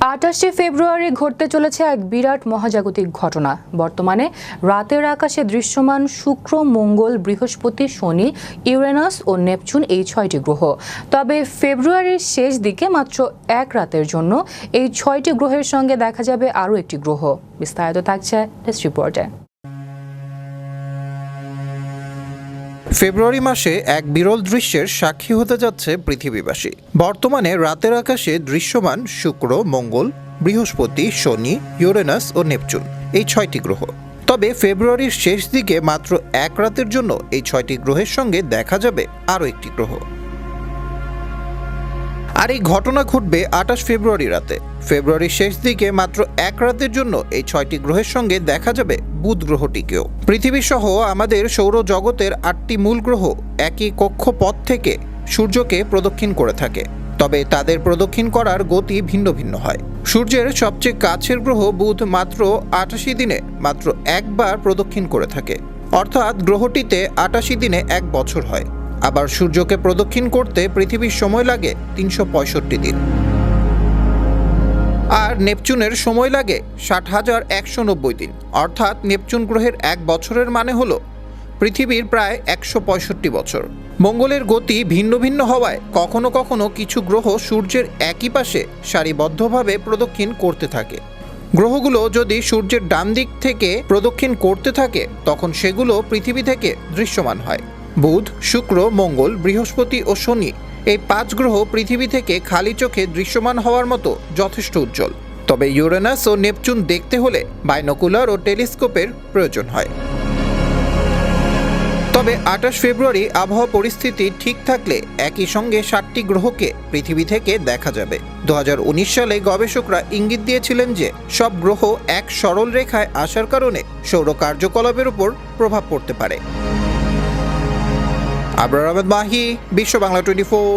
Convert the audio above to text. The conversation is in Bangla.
আটাশে ফেব্রুয়ারি ঘটতে চলেছে এক বিরাট মহাজাগতিক ঘটনা। বর্তমানে রাতের আকাশে দৃশ্যমান শুক্র, মঙ্গল, বৃহস্পতি, শনি, ইউরেনাস ও নেপচুন এই ছয়টি গ্রহ। তবে ফেব্রুয়ারির শেষ দিকে মাত্র এক রাতের জন্য এই ছয়টি গ্রহের সঙ্গে দেখা যাবে আরও একটি গ্রহ। বিস্তারিত থাকছে রিপোর্টে। ফেব্রুয়ারি মাসে এক বিরল দৃশ্যের সাক্ষী হতে যাচ্ছে পৃথিবীবাসী। বর্তমানে রাতের আকাশে দৃশ্যমান শুক্র, মঙ্গল, বৃহস্পতি, শনি, ইউরেনাস ও নেপচুন এই ছয়টি গ্রহ। তবে ফেব্রুয়ারির শেষ দিকে মাত্র এক রাতের জন্য এই ছয়টি গ্রহের সঙ্গে দেখা যাবে আরও একটি গ্রহ। আর এই ঘটনা ঘটবে আঠাশ ফেব্রুয়ারি রাতে। ফেব্রুয়ারির শেষ দিকে মাত্র এক রাতের জন্য এই ছয়টি গ্রহের সঙ্গে দেখা যাবে বুধ গ্রহটিকেও। পৃথিবী সহ আমাদের সৌরজগতের আটটি মূল গ্রহ একই কক্ষপথ থেকে সূর্যকে প্রদক্ষিণ করে থাকে, তবে তাদের প্রদক্ষিণ করার গতি ভিন্ন ভিন্ন হয়। সূর্যের সবচেয়ে কাছের গ্রহ বুধ মাত্র আটাশি দিনে মাত্র একবার প্রদক্ষিণ করে থাকে, অর্থাৎ গ্রহটিতে আটাশি দিনে এক বছর হয়। আবার সূর্যকে প্রদক্ষিণ করতে পৃথিবীর সময় লাগে তিনশো পঁয়ষট্টি দিন। আর নেপচুনের সময় লাগে ষাট হাজার একশো নব্বই দিন। অর্থাৎ নেপচুন গ্রহের এক বছরের মানে হলো পৃথিবীর প্রায় একশো পঁয়ষট্টি বছর। মঙ্গলের গতি ভিন্ন ভিন্ন হওয়ায় কখনো কখনো কিছু গ্রহ সূর্যের একই পাশে সারিবদ্ধভাবে প্রদক্ষিণ করতে থাকে। গ্রহগুলো যদি সূর্যের ডান দিক থেকে প্রদক্ষিণ করতে থাকে, তখন সেগুলো পৃথিবী থেকে দৃশ্যমান হয়। বুধ, শুক্র, মঙ্গল, বৃহস্পতি ও শনি এই পাঁচ গ্রহ পৃথিবী থেকে খালি চোখে দৃশ্যমান হওয়ার মতো যথেষ্ট উজ্জ্বল। তবে ইউরেনাস ও নেপচুন দেখতে হলে বাইনোকুলার ও টেলিস্কোপের প্রয়োজন হয়। তবে আঠাশ ফেব্রুয়ারি আবহাওয়া পরিস্থিতি ঠিক থাকলে একই সঙ্গে সাতটি গ্রহকে পৃথিবী থেকে দেখা যাবে। দু হাজার উনিশ সালে গবেষকরা ইঙ্গিত দিয়েছিলেন যে সব গ্রহ এক সরল রেখায় আসার কারণে সৌর কার্যকলাপের উপর প্রভাব পড়তে পারে। আবরার আহমেদ মাহি বিশ্ব বাংলা টোয়েন্টি ফোর।